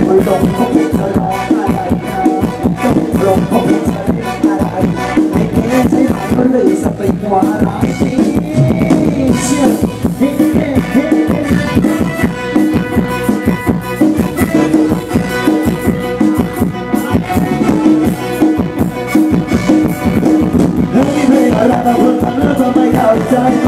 Trong lòng không biết thời đó đại nào Trong không biết thời đó là đại nào Hãy nghe thấy lại có lời sắp bình hóa lại Hãy subscribe cho kênh Ghiền Mì Gõ Để không bỏ lỡ những video hấp dẫn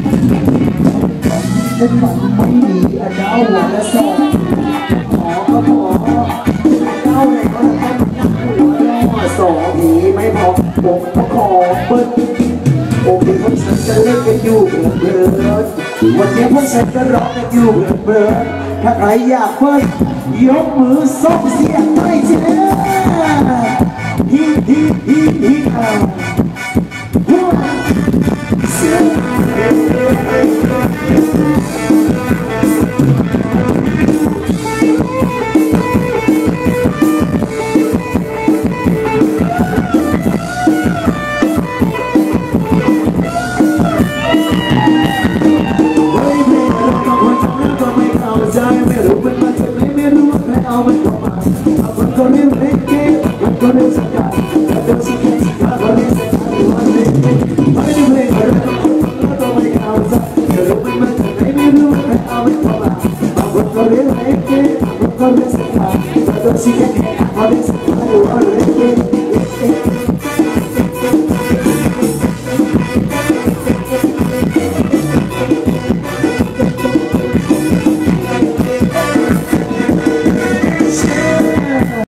ฉันฝันไม่มีอันเดาหัวและสองขอก็พอเจ้าในก็แล้วกันหัวแล้วสองผีไม่พอผมพอขอเปิ้ลโอ้ยพวกฉันจะเล่นกันอยู่เบลิดวันนี้พวกฉันจะร้องกันอยู่เบลิดถ้าใครอยากเปิ้ลยกมือส่งเสียงให้เจ้าฮิฮิฮิฮิอ่า Voy con Enrique y con el sacar.